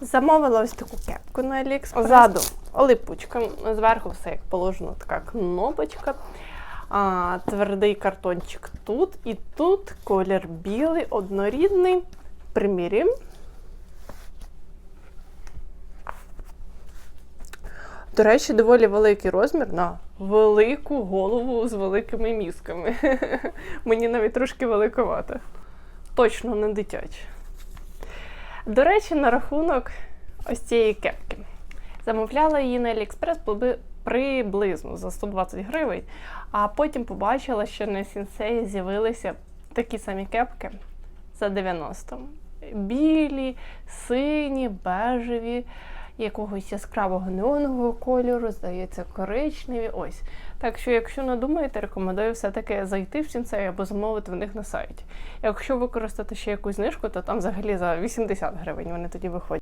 Замовила ось таку кепку на Aliexpress. Ззаду липучка, зверху все як положено, така кнопочка. А, твердий картончик тут. І тут колір білий, однорідний. Примірюємо. До речі, доволі великий розмір на велику голову з великими мізками. Мені навіть трошки великовато. Точно не дитяче. До речі, на рахунок ось цієї кепки. Замовляла її на AliExpress приблизно за 120 гривень, а потім побачила, що на Сінсеї з'явилися такі самі кепки за 90. Білі, сині, бежеві, якогось яскравого неонового кольору, здається, коричневі. Ось. Так що, якщо надумаєте, рекомендую все-таки зайти в сінцей або замовити в них на сайті. Якщо використати ще якусь знижку, то там взагалі за 80 гривень вони тоді виходять.